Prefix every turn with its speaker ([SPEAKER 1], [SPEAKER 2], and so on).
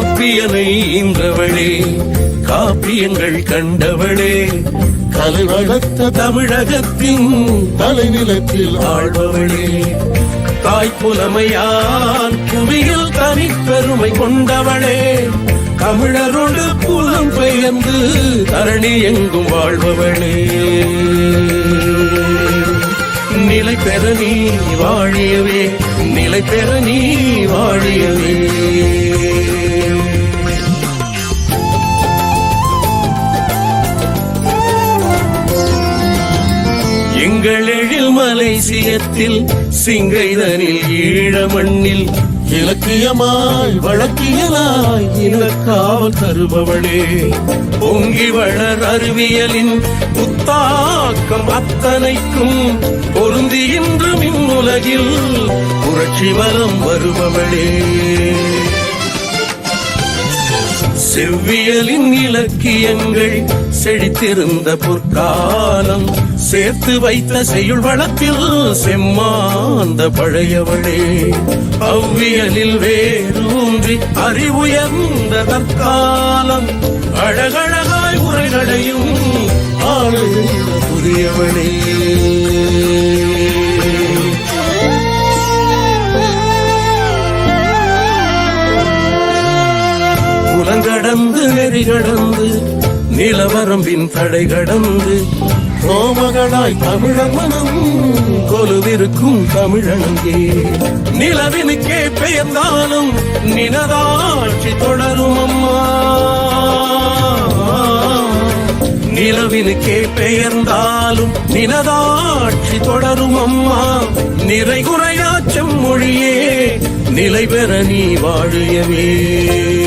[SPEAKER 1] காப்பியனை ஈன்றவளே காப்பியங்கள் கண்டவளே கலை வளர்த்த தமிழகத்தின்
[SPEAKER 2] தலைநிலத்தில்
[SPEAKER 1] ஆழ்பவளே. தாய் புலமையான் புவியில் தனிப்பெருமை கொண்டவளே தமிழரோடு புலம் பெயர்ந்து தரணி எங்கும் வாழ்பவளே. நிலை பெற நீ வாழியவே நிலை பெற நீ வாழியவே. எழில் சிங்கைதனில் ஈழ மண்ணில் இலக்கியமாய் வழக்கியலாய் இலக்காவல் தருபவளே. பொங்கி வளர் அறிவியலின் புத்தாக்கம் அத்தனைக்கும் பொருந்தி இன்றும் இம்முலகில் புரட்சி வரம் வருபவளே. செவ்வியலின் இலக்கியங்கள் செழித்திருந்த பொற்காலம் சேர்த்து வைத்த செய்யுள் வளத்தில் செம்மாந்த பழையவளே. அவ்வியலில் வேரூன்றி அறிவுயர்ந்த தற்காலம் அழகழகாய் உரைகளையும் ஆளுகின்ற புதியவளே. கடந்து நெறி கடந்து நிலவரம்பின் தடை கடந்து. கோமகளாய் தமிழமனம் கொலுவிருக்கும் தமிழனங்கே. நிலவினுக்கே பெயர்ந்தாலும் நினதாட்சி தொடரும் அம்மா. நிலவினுக்கே பெயர்ந்தாலும் நினதாட்சி தொடரும் அம்மா. நிறைகுறையாச்சம் மொழியே நிலை பெற நீ வாழியவே.